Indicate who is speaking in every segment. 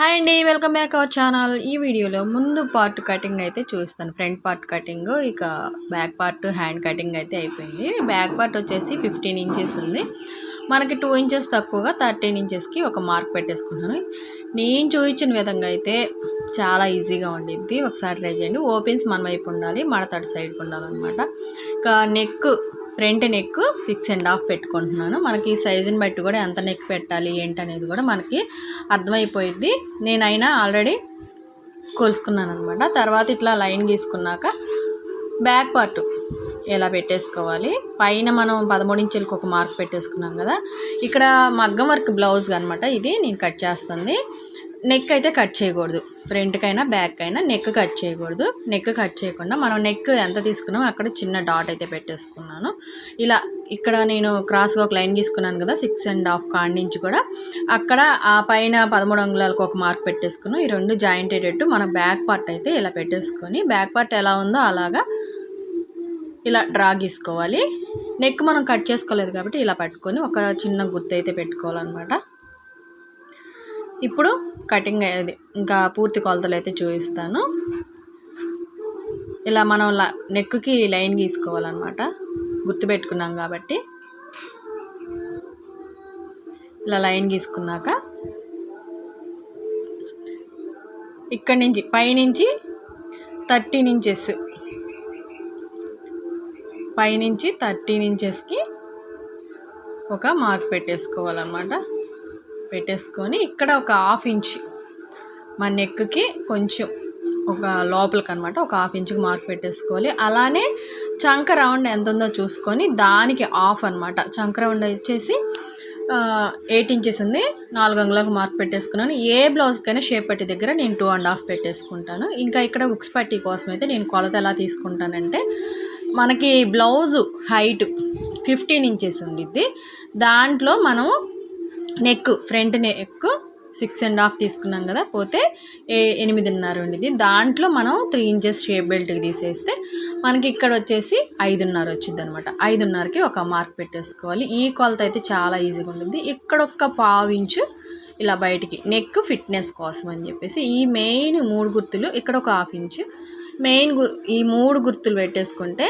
Speaker 1: Hi అండి welcome back our channel. ఈ వీడియోలో ముందు పార్ట్ కటింగ్ అయితే చూస్తాను ఫ్రంట్ పార్ట్ కటింగ్ ఇక బ్యాక్ పార్ట్ హ్యాండ్ కటింగ్ అయితే అయిపోయింది. బ్యాక్ పార్ట్ వచ్చేసి ఫిఫ్టీన్ ఇంచెస్ ఉంది. మనకి టూ ఇంచెస్ తక్కువగా థర్టీన్ ఇంచెస్కి ఒక మార్క్ పెట్టేసుకున్నాను. నేను చూపించిన విధంగా అయితే చాలా ఈజీగా ఉండిద్ది. ఒకసారి ట్రై చేయండి. ఓపెన్స్ మన వైపు ఉండాలి మన థర్డ్ సైడ్కి ఉండాలన్నమాట. ఇక neck front neck six and half పెట్టుకుంటున్నాను. మనకి సైజుని బట్టి కూడా ఎంత నెక్ పెట్టాలి ఏంటి అనేది కూడా మనకి అర్థమైపోయిద్ది. నేనైనా ఆల్రెడీ కొలుసుకున్నాను అనమాట తర్వాత ఇట్లా లైన్ గీసుకున్నాక బ్యాక్ పార్ట్ ఎలా పెట్టేసుకోవాలి? పైన మనం పదమూడు ఇంచులకు ఒక మార్క్ పెట్టేసుకున్నాం కదా. ఇక్కడ మగ్గం వర్క్ బ్లౌజ్ అనమాట ఇది నేను కట్ చేస్తుంది. నెక్ అయితే కట్ చేయకూడదు. ఫ్రంట్కైనా బ్యాక్ అయినా నెక్ కట్ చేయకూడదు. నెక్ కట్ చేయకుండా మనం నెక్ ఎంత తీసుకున్నామో అక్కడ చిన్న డాట్ అయితే పెట్టేసుకున్నాను. ఇలా ఇక్కడ నేను క్రాస్గా ఒక లైన్ తీసుకున్నాను కదా సిక్స్ అండ్ హాఫ్ కాడి నుంచి కూడా. అక్కడ ఆ పైన పదమూడు అంగుళాలకు ఒక మార్క్ పెట్టేసుకున్నాం ఈ రెండు జాయింట్ అయ్యేటట్టు మన బ్యాక్ పార్ట్ అయితే ఇలా పెట్టేసుకొని బ్యాక్ పార్ట్ ఎలా ఉందో అలాగా ఇలా డ్రా గీసుకోవాలి. నెక్ మనం కట్ చేసుకోలేదు కాబట్టి ఇలా పట్టుకొని ఒక చిన్న గుర్తు అయితే పెట్టుకోవాలన్నమాట. ఇప్పుడు కటింగ్ అయ్యేది. ఇంకా పూర్తి కొలతలు అయితే చూపిస్తాను. ఇలా మనం నెక్కి లైన్ గీసుకోవాలన్నమాట. గుర్తుపెట్టుకున్నాం కాబట్టి. ఇలా లైన్ గీసుకున్నాక ఇక్కడి నుంచి పైనుంచి థర్టీన్ ఇంచెస్ పైనుంచి థర్టీన్ ఇంచెస్కి ఒక మార్క్ పెట్టేసుకోవాలన్నమాట. పెట్టేసుకొని ఇక్కడ ఒక హాఫ్ ఇంచ్ మా నెక్కి కొంచెం ఒక లోపలికి అనమాట ఒక హాఫ్ ఇంచుకి మార్క్ పెట్టేసుకోవాలి. అలానే చంక రౌండ్ ఎంత ఉందో చూసుకొని దానికి ఆఫ్ అనమాట. చంక రౌండ్ వచ్చేసి ఎయిట్ ఇంచెస్ ఉంది. నాలుగు అంగుళాలకు మార్క్ పెట్టేసుకున్నాను. ఏ బ్లౌజ్కైనా షేప్ పట్టి దగ్గర నేను టూ అండ్ హాఫ్ పెట్టేసుకుంటాను. ఇంకా ఇక్కడ ఉక్స్ పట్టి కోసం అయితే నేను కొలత ఎలా తీసుకుంటానంటే మనకి బ్లౌజు హైట్ ఫిఫ్టీన్ ఇంచెస్ ఉండిద్ది. దాంట్లో మనం neck front neck six and half తీసుకున్నాం కదా పోతే ఏ ఎనిమిదిన్నర ఉండేది దాంట్లో మనం త్రీ ఇంచెస్ షేప్ బెల్ట్కి తీసేస్తే మనకి ఇక్కడ వచ్చేసి ఐదున్నర వచ్చింది అనమాట ఐదున్నరకి ఒక మార్క్ పెట్టేసుకోవాలి. ఈ కొలత అయితే చాలా ఈజీగా ఉంటుంది ఇక్కడ ఒక పావు ఇంచు ఇలా బయటికి నెక్ ఫిట్నెస్ కోసం అని చెప్పేసి ఈ మెయిన్ మూడు గుర్తులు ఇక్కడ ఒక హాఫ్ ఇంచు మెయిన్ ఈ మూడు గుర్తులు పెట్టేసుకుంటే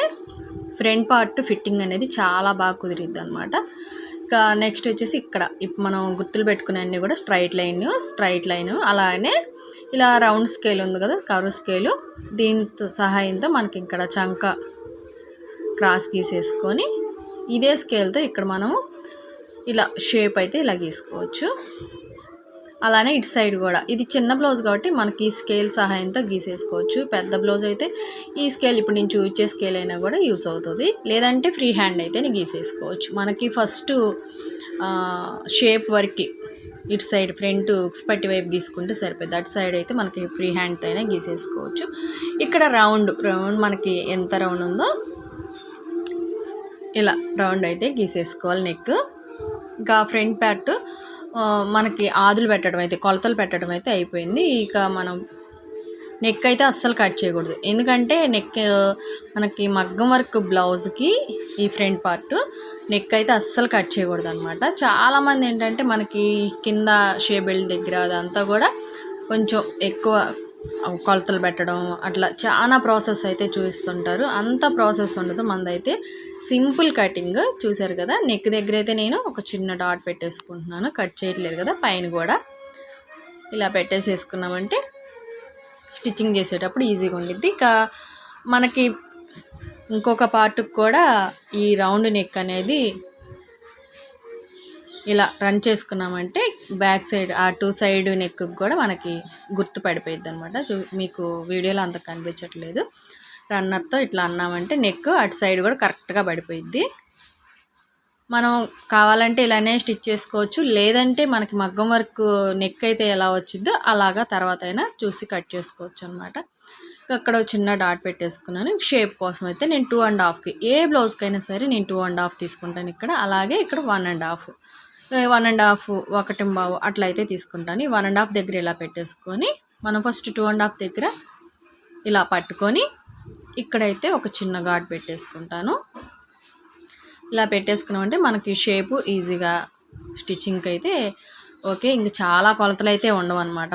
Speaker 1: ఫ్రంట్ పార్ట్ ఫిట్టింగ్ అనేది చాలా బాగా కుదిరిద్ది అనమాట. ఇంకా నెక్స్ట్ వచ్చేసి ఇక్కడ. ఇప్పుడు మనం గుర్తులు పెట్టుకునే అన్నీ కూడా స్ట్రైట్ లైన్ స్ట్రైట్ లైన్ అలానే ఇలా రౌండ్ స్కేల్ ఉంది కదా కర్వ్ స్కేలు దీంతో సహాయంతో మనకి ఇక్కడ చంక క్రాస్ గీసేసుకొని ఇదే స్కేల్తో ఇక్కడ మనము ఇలా షేప్ అయితే ఇలా గీసుకోవచ్చు. అలానే ఇటు సైడ్ కూడా. ఇది చిన్న బ్లౌజ్ కాబట్టి మనకి ఈ స్కేల్ సహాయంతో గీసేసుకోవచ్చు. పెద్ద బ్లౌజ్ అయితే ఈ స్కేల్ ఇప్పుడు నేను చూచే స్కేల్ అయినా కూడా యూస్ అవుతుంది. లేదంటే ఫ్రీ హ్యాండ్ అయితే గీసేసుకోవచ్చు. మనకి ఫస్ట్ షేప్ వరకు ఇటు సైడ్ ఫ్రంట్ ఉక్స్పట్టి వైపు గీసుకుంటే సరిపోద్ది. అటు సైడ్ అయితే మనకి ఫ్రీ హ్యాండ్తో అయినా గీసేసుకోవచ్చు. ఇక్కడ రౌండ్ రౌండ్ మనకి ఎంత రౌండ్ ఉందో ఇలా రౌండ్ అయితే గీసేసుకోవాలి నెక్. ఇంకా ఫ్రంట్ ప్యాట్ మనకి ఆదులు పెట్టడం అయితే కొలతలు పెట్టడం అయితే అయిపోయింది. ఇక మనం నెక్ అయితే అస్సలు కట్ చేయకూడదు. ఎందుకంటే నెక్ మనకి మగ్గం వర్క్ బ్లౌజ్కి ఈ ఫ్రంట్ పార్ట్ నెక్ అయితే అస్సలు కట్ చేయకూడదు అనమాట చాలామంది ఏంటంటే మనకి కింద షేబెల్ దగ్గర అదంతా కూడా కొంచెం ఎక్కువ కొలతలు పెట్టడం అట్లా చాలా ప్రాసెస్ అయితే చూపిస్తుంటారు. అంత ప్రాసెస్ ఉండదు. మనదైతే సింపుల్ కటింగ్ చూసారు కదా? నెక్ దగ్గర అయితే నేను ఒక చిన్న డాట్ పెట్టేసుకుంటున్నాను. కట్ చేయట్లేదు కదా? పైన కూడా. ఇలా పెట్టేసేసుకున్నామంటే స్టిచ్చింగ్ చేసేటప్పుడు ఈజీగా ఉండిద్ది. ఇక మనకి ఇంకొక పార్ట్కి కూడా ఈ రౌండ్ నెక్ అనేది ఇలా రన్ చేసుకున్నామంటే బ్యాక్ సైడ్ ఆ టూ సైడ్ నెక్కి కూడా మనకి గుర్తు పడిపోయిద్ది అనమాట మీకు వీడియోలో అంత కనిపించట్లేదు. రన్నర్తో ఇట్లా అన్నామంటే నెక్ అటు సైడ్ కూడా కరెక్ట్గా పడిపోయిద్ది. మనం కావాలంటే ఇలానే స్టిచ్ చేసుకోవచ్చు. లేదంటే మనకి మగ్గం వర్క్ నెక్ అయితే ఎలా వచ్చిందో అలాగా తర్వాత అయినా చూసి కట్ చేసుకోవచ్చు అనమాట అక్కడ చిన్న డాట్ పెట్టేసుకున్నాను. షేప్ కోసం అయితే నేను టూ అండ్ హాఫ్కి ఏ బ్లౌజ్కైనా సరే నేను టూ అండ్ హాఫ్ తీసుకుంటాను ఇక్కడ. అలాగే ఇక్కడ one and half one and half ఒకటి బావు అట్లా అయితే తీసుకుంటాను. వన్ అండ్ హాఫ్ దగ్గర ఇలా పెట్టేసుకొని మనం ఫస్ట్ టూ అండ్ హాఫ్ దగ్గర ఇలా పట్టుకొని ఇక్కడైతే ఒక చిన్న ఘాట్ పెట్టేసుకుంటాను. ఇలా పెట్టేసుకున్నామంటే మనకి షేపు ఈజీగా స్టిచ్చింగ్కి అయితే ఓకే. ఇంక చాలా కొలతలు అయితే ఉండవు అనమాట